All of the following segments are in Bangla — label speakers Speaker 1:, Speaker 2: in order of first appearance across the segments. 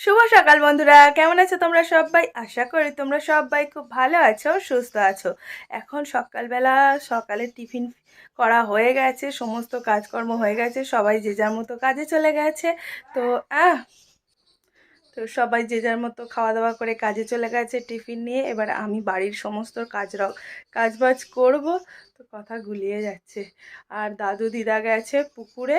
Speaker 1: শুভ সকাল বন্ধুরা, কেমন আছো তোমরা সবাই? আশা করি তোমরা সবাই খুব ভালো আছো, সুস্থ আছো। এখন সকালবেলা সকালে টিফিন করা হয়ে গেছে, সমস্ত কাজকর্ম হয়ে গেছে, সবাই যে যার মতো কাজে চলে গেছে। তো, আহ, তো সবাই যে যার মতো খাওয়া দাওয়া করে কাজে চলে গেছে, টিফিন নিয়ে। এবার আমি বাড়ির সমস্ত কাজ কাজবাজ করব। তো কথা গুলিয়ে যাচ্ছে। আর দাদু দিদা গেছে পুকুরে।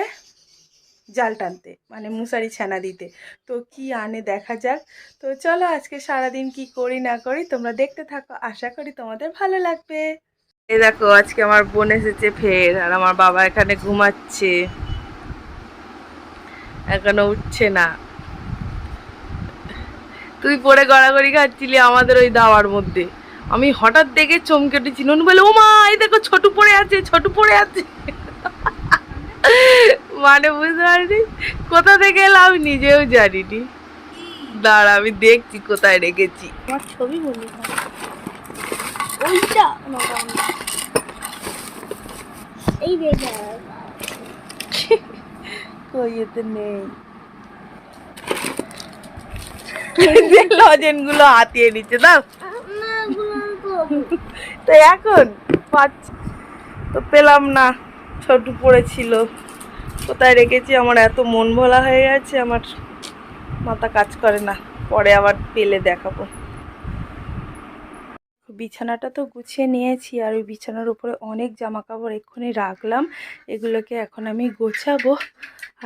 Speaker 1: জাল টানতে মানে মুসারি ছানা দিতে। তো কি আনে দেখা যাক। তো চলো আজকে সারাদিন কি করি না করি তোমরা দেখতে থাকো। আশা করি তোমাদের ভালো লাগবে। এ দেখো, আজকে আমার বোন এসেছে ফের, আর আমার বাবা এখানে ঘুমাচ্ছে। এখনও উঠছে না। তুই পরে গড়াগড়ি খাচ্ছিলি আমাদের ওই দাওয়ার মধ্যে। আমি হঠাৎ দেখে চমকে উঠেছি। নুন বলে ও মা এই দেখো, ছোটু পড়ে আছে, ছোটু পড়ে আছে। মানে বুঝতে পারিনি। কোথা থেকে এলাম আমি নিজেও জানিনি। দাঁড়া আমি দেখছি কোথায় রেখেছি।
Speaker 2: আমার ছবি বলি। ওইটা। এই দেখে
Speaker 1: কই এতে নেই। লজেনগুলো হাতিয়ে নিচ্ছে দাও। তো এখন পাচ্ছি। তো পেলাম না ছোট পড়েছিল কোথায় রেখেছি? আমার এত মন ভোলা হয়ে গেছে, আমার মাথা কাজ করে না। পরে আবার পেলে দেখাবো। বিছানাটা তো গুছিয়ে নিয়েছি, আর ওই বিছানার উপরে অনেক জামা কাপড় এক্ষুনি রাখলাম। এগুলোকে এখন আমি গোছাবো,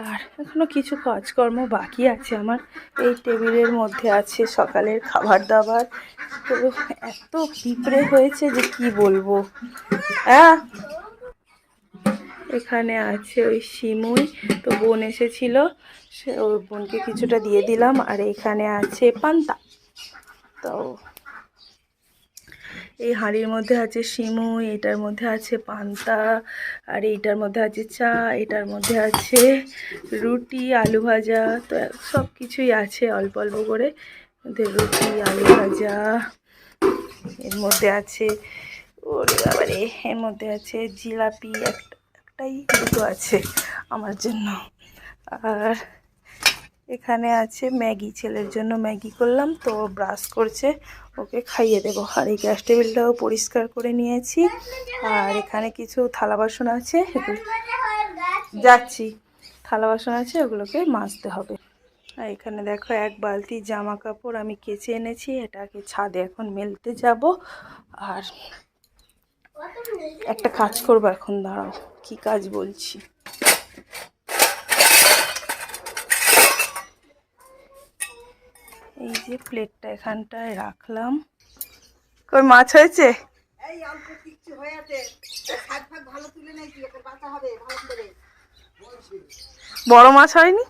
Speaker 1: আর এখনও কিছু কাজকর্ম বাকি আছে আমার। এই টেবিলের মধ্যে আছে সকালের খাবার দাবার। তো এত পিঁপড়ে হয়েছে যে কি বলব? হ্যাঁ? এখানে আছে ওই সিমুই তো বোন এসেছিল। সে ওর বোনকে কিছুটা দিয়ে দিলাম, আর এখানে আছে পান্তা। তো এই হাঁড়ির মধ্যে আছে সিমুই এটার মধ্যে আছে পান্তা, আর এইটার মধ্যে আছে চা, এটার মধ্যে আছে রুটি, আলু ভাজা, তো সব কিছুই আছে অল্প অল্প করে। মধ্যে রুটি, আলু ভাজা, এর মধ্যে আছে, ওরে বাবারে, এর মধ্যে আছে জিলাপি একটা। একটাই দুটো আছে আমার জন্য। আর এখানে আছে ম্যাগি, ছেলের জন্য ম্যাগি করলাম, তো ব্রাশ করছে, ওকে খাইয়ে দেবো। আর এই গ্যাস টেবিলটাও পরিষ্কার করে নিয়েছি। আর এখানে কিছু থালা বাসন আছে যাচ্ছি। থালা বাসন আছে, ওগুলোকে মাজতে হবে। আর এখানে দেখো এক বালতি জামা কাপড় আমি কেচে এনেছি, এটাকে ছাদে এখন মেলতে যাব। আর একটা কাজ করব এখন দাঁড়াও কি কাজ বলছি? এই যে প্লেটটা এখানটায় রাখলাম। কই মাছ হয়েছে?
Speaker 3: হয়ে
Speaker 1: বড় মাছ হয়নি?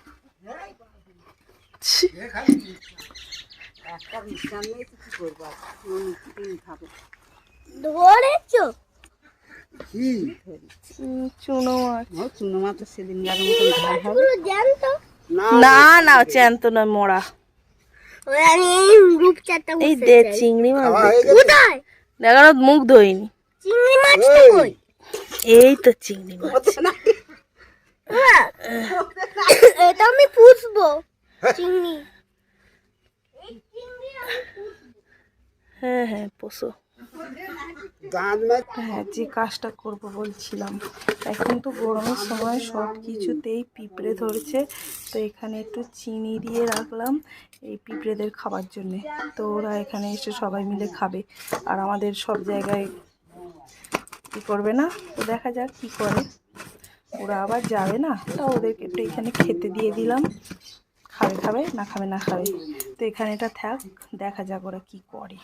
Speaker 3: একটা বিশ্রাম নেই তো কি করব?
Speaker 2: ধরেছো?
Speaker 3: কি?
Speaker 1: চুনো মাছ।
Speaker 3: চুনো মাছ সেদিন
Speaker 1: না না চ্যান্ত নয় মোড়া।
Speaker 2: ওই আমি রূপচাঁদটা
Speaker 1: এই দে চিংড়ি মাছ দে।
Speaker 2: কোথায়?
Speaker 1: দেখানো মুখ ধোয়নি
Speaker 2: চিংড়ি কই?
Speaker 1: এই তো চিংড়ি মাছ।
Speaker 2: এটা আমি পুষবো চিংড়ি। এই চিংড়ি আমি
Speaker 1: হ্যাঁ হ্যাঁ পোষো।
Speaker 3: মাছ
Speaker 1: যে কাজটা করব বলছিলাম। এখন তো গরমের সময় সব কিছুতেই পিঁপড়ে ধরছে, তো এখানে একটু চিনি দিয়ে রাখলাম এই পিঁপড়েদের খাবার জন্যে। তো ওরা এখানে এসে সবাই মিলে খাবে। আর আমাদের সব জায়গায় কী করবে না? তো দেখা যাক কী করে। ওরা আবার যাবে না? তা ওদেরকে একটু এখানে খেতে দিয়ে দিলাম। খাবে খাবে না খাবে না খাবে। তো এখানে এটা থাক, দেখা যাক ওরা কী করে।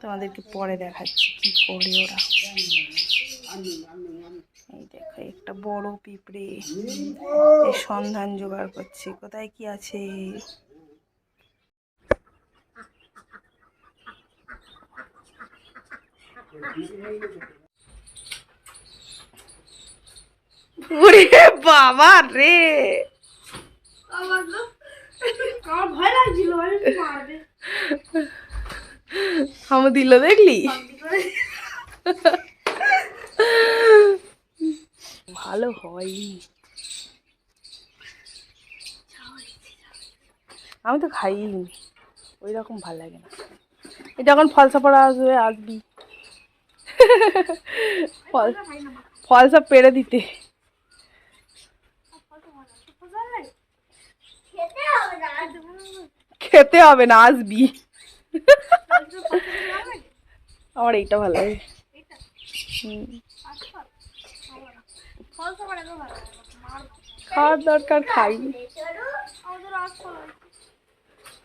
Speaker 1: তোমাদেরকে পরে দেখাচ্ছি কি করে ওরা। এই দেখো, একটা বড় পিঁপড়ে সন্ধান জোগাড় করছে। কোথায় কি আছে? বাবা রে!
Speaker 2: আমার ভয় লাগছিল।
Speaker 1: আমি দিল দেখলি? ভালো হয়নি আমি তো খাইনি ওই রকম ভালো লাগে না। এটা এখন ফলসা পড়া আসবে, আসবি। ফল, ফলসা পেরে দিতে।
Speaker 2: খেতে হবে না,
Speaker 1: আসবি। আমার এইটা ভালো লাগে। খাওয়ার দরকার খাই।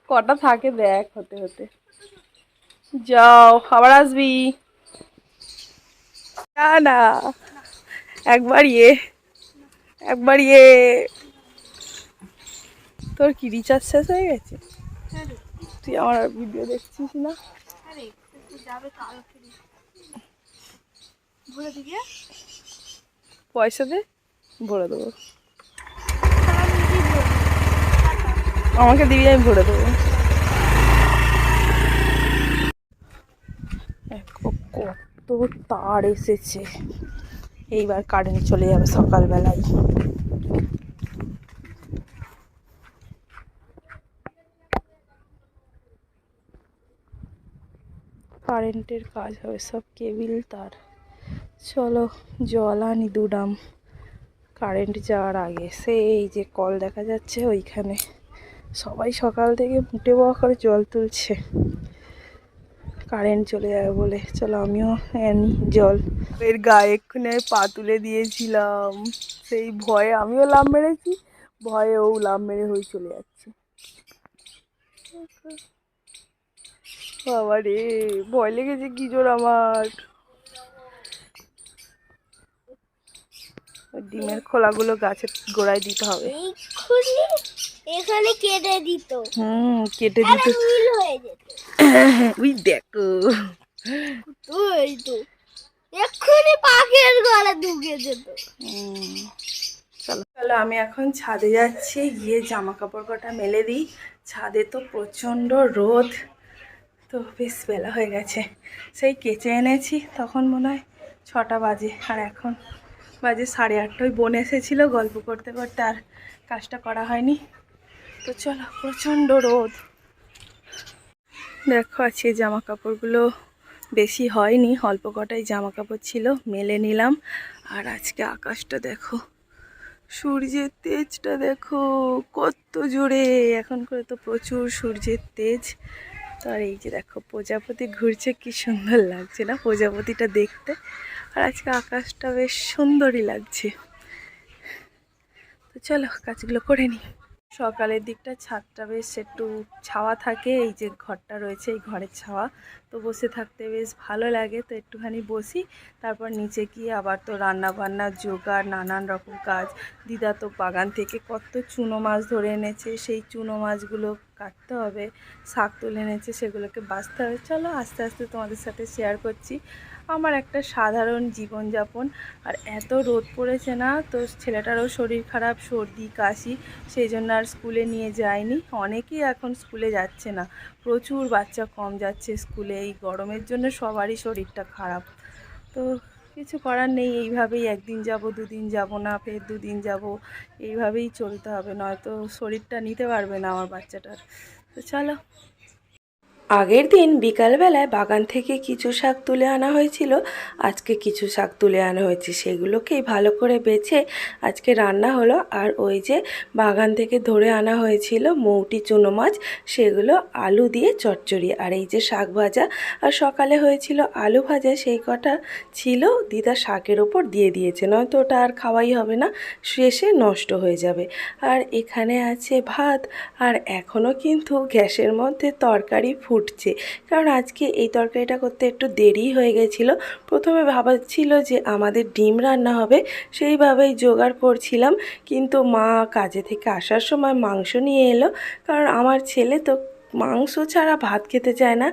Speaker 1: কটা থাকে দেখ হতে হতে। যাও, আবার আসবি। না না। একবার ইয়ে। একবার ইয়ে। তোর কি রিচার্জ শেষ হয়ে গেছে? তুই আমার ভিডিও দেখছিস না? পয়সা দে ভরে দেবো। আমাকে দিবি আমি ভরে দেবো। কত তার এসেছে। এইবার কারেন্ট চলে যাবে সকালবেলায়। কারেন্টের কাজ হবে, সব কেবিল তার। চলো, জল আনি দু দুডাম কারেন্ট যাওয়ার আগে, সেই যে কল দেখা যাচ্ছে ওইখানে। সবাই সকাল থেকে মুটে বয়া করে জল তুলছে। কারেন্ট চলে যাবে বলে। চলো, আমিও আনি জল। এর গায়ে এক্ষুনি পা তুলে দিয়েছিলাম। সেই ভয়ে আমিও লাভ মেরেছি, ভয়ে ও লাভ মেরে হয়ে চলে যাচ্ছে। বাবা রে ভয় লেগেছে কি জোর আমার। ডিমের খোলাগুলো গাছের গোড়ায় দিতে হবে।
Speaker 2: এখানে কেটে দিত।
Speaker 1: হুম কেটে দিতে দেখো।
Speaker 2: তো। এক্ষুনি পাখির গলা ঢুকে যেত।
Speaker 1: চলো। চলো আমি এখন ছাদে যাচ্ছি গিয়ে জামা কাপড় কটা মেলে দিই। ছাদে তো প্রচণ্ড রোদ। তো বেশ বেলা হয়ে গেছে। সেই কেচে এনেছি, তখন মনে হয় ছটা বাজে। আর এখন বাজে সাড়ে আটটা। ওই বোন এসেছিল গল্প করতে করতে, আর কাজটা করা হয়নি। তো চলো, প্রচণ্ড রোদ। দেখো, আজকে জামা কাপড়গুলো বেশি হয়নি। অল্প কটাই জামা কাপড় ছিল, মেলে নিলাম। আর আজকে আকাশটা দেখো, সূর্যের তেজটা দেখো, কত জোরে। এখন করে তো প্রচুর সূর্যের তেজ। তো আর এই যে দেখো, প্রজাপতি ঘুরছে, কি সুন্দর লাগছে না প্রজাপতিটা দেখতে। আর আজকে আকাশটা বেশ সুন্দরই লাগছে। তো চলো, কাজগুলো করে নিই। সকালের দিকটা, ছাদটা বেশ একটু ছাওয়া থাকে, এই যে ঘরটা রয়েছে, এই ঘরের ছাওয়া। তো বসে থাকতে বেশ ভালো লাগে, তো একটুখানি বসি। তারপর নিচে গিয়ে আবার তো রান্না বান্না জোগাড়, নানান রকম কাজ। দিদা তো বাগান থেকে কত চুনো মাছ ধরে এনেছে, সেই চুনো মাছগুলো কাটতে হবে, শাক তুলে এনেছে, সেগুলোকে বাঁচতে হবে। চলো আস্তে আস্তে তোমাদের সাথে শেয়ার করছি। আমার একটা সাধারণ জীবনযাপন, আর এত রোদ পড়েছে না? তো ছেলেটারও শরীর খারাপ, সর্দি, কাশি, সেই জন্য আর স্কুলে নিয়ে যায়নি। অনেকেই এখন স্কুলে যাচ্ছে না। প্রচুর বাচ্চা কম যাচ্ছে স্কুলে, এই গরমের জন্য সবারই শরীরটা খারাপ। তো কিছু করার নেই, এইভাবেই একদিন যাব, দুদিন যাব না, ফের দুদিন যাব, এইভাবেই চলতে হবে। নয়তো শরীরটা নিতে পারবে না আমার বাচ্চাটার। তো চলো। আগের দিন বিকালবেলায় বাগান থেকে কিছু শাক তুলে আনা হয়েছিল। আজকে কিছু শাক তুলে আনা হয়েছে, সেগুলোকেই ভালো করে বেছে আজকে রান্না হলো। আর ওই যে বাগান থেকে ধরে আনা হয়েছিল মৌটি চুনো মাছ, সেগুলো আলু দিয়ে চচ্চড়ি। আর এই যে শাক ভাজা, আর সকালে হয়েছিল আলু ভাজা, সেই কটা ছিল দিদা শাকের ওপর দিয়ে দিয়েছে। নয়তো ওটা আর খাওয়াই হবে না, শেষে নষ্ট হয়ে যাবে। আর এখানে আছে ভাত, আর এখনও কিন্তু গ্যাসের মধ্যে তরকারি ফুটছে। কারণ আজকে এই তরকারিটা করতে একটু দেরি হয়ে গেছিল। প্রথমে ভাবাচ্ছিল যে আমাদের ডিম রান্না হবে, সেইভাবেই জোগাড় করছিলাম। কিন্তু মা কাজে থেকে আসার সময় মাংস নিয়ে এলো। কারণ আমার ছেলে তো মাংস ছাড়া ভাত খেতে চায় না।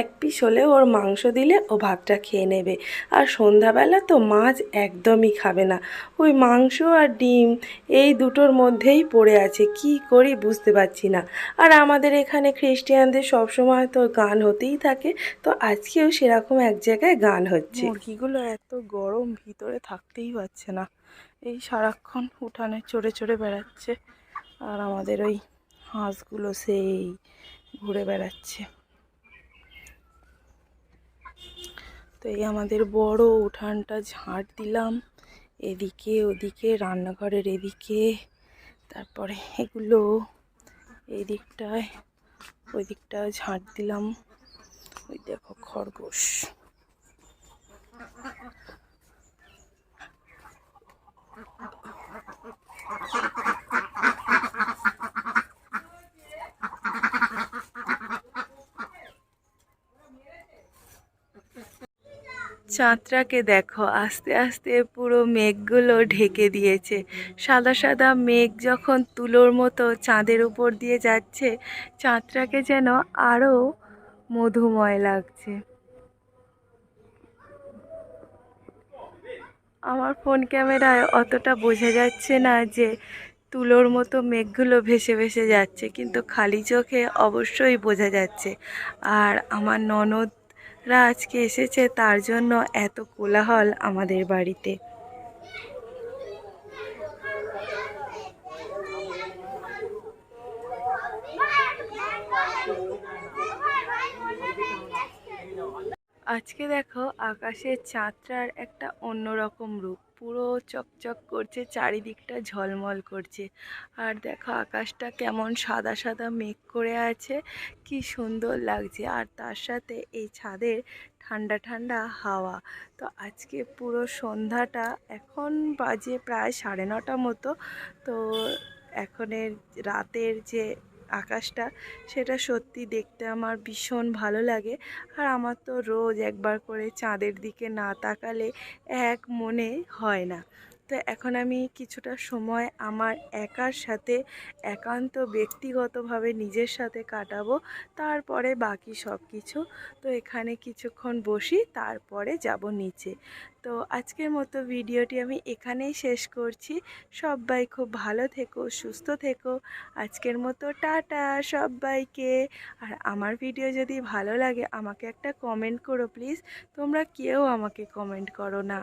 Speaker 1: এক পিস হলে ওর মাংস দিলে ও ভাতটা খেয়ে নেবে। আর সন্ধ্যাবেলা তো মাছ একদমই খাবে না। ওই মাংস আর ডিম এই দুটোর মধ্যেই পড়ে আছে। কি করি বুঝতে পারছি না। আর আমাদের এখানে খ্রিস্টিয়ানদের সবসময় তো গান হতেই থাকে। তো আজকেও সেরকম এক জায়গায় গান হচ্ছে। মুরগিগুলো এত গরম ভিতরে থাকতেই পারছে না। এই সারাক্ষণ উঠানে চড়ে চড়ে বেড়াচ্ছে। আর আমাদের ওই হাঁসগুলো সেই ঘুরে বেড়াচ্ছে। তো এই আমাদের বড় উঠানটা ঝাঁট দিলাম। এদিকে ওদিকে, রান্নাঘরের এদিকে, তারপরে এগুলো এই দিকটায় ওই দিকটায় ঝাঁট দিলাম। ওই দেখো খরগোশ। চাঁদটাকে দেখো, আস্তে আস্তে পুরো মেঘগুলো ঢেকে দিয়েছে। সাদা সাদা মেঘ যখন তুলোর মতো চাঁদের উপর দিয়ে যাচ্ছে, চাঁদটাকে যেন আরও মধুময় লাগছে। আমার ফোন ক্যামেরায় অতটা বোঝা যাচ্ছে না যে তুলোর মতো মেঘগুলো ভেসে ভেসে যাচ্ছে, কিন্তু খালি চোখে অবশ্যই বোঝা যাচ্ছে। আর আমার ননদরা আজকে এসেছে তার জন্য এত কোলাহল আমাদের বাড়িতে। আজকে দেখো আকাশের চাঁদটার একটা অন্যরকম রূপ। পুরো চকচক করছে, চারিদিকটা ঝলমল করছে। আর দেখো আকাশটা কেমন সাদা সাদা মেঘ করে আছে, কি সুন্দর লাগছে। আর তার সাথে এই ছাদের ঠান্ডা ঠান্ডা হাওয়া। তো আজকে পুরো সন্ধ্যাটা, এখন বাজে প্রায় সাড়ে নটা মতো। তো এখনের রাতের যে আকাশটা, সেটা সত্যি দেখতে আমার ভীষণ ভালো লাগে। আর আমার তো রোজ একবার করে চাঁদের দিকে না তাকালে এক মনে হয় না। তো এখন আমি কিছুটা সময় আমার একার সাথে একান্ত ব্যক্তিগতভাবে নিজের সাথে কাটাবো, তারপরে বাকি সব কিছু তো এখানে কিছুক্ষণ বসি, তারপরে যাব নিচে। তো আজকের মতো ভিডিওটি আমি এখানেই শেষ করছি। সবাই খুব ভালো থেকো, সুস্থ থেকো। আজকের মতো টাটা সবাইকে। আর আমার ভিডিও যদি ভালো লাগে, আমাকে একটা কমেন্ট করো প্লিজ। তোমরা কেউ আমাকে কমেন্ট করো না।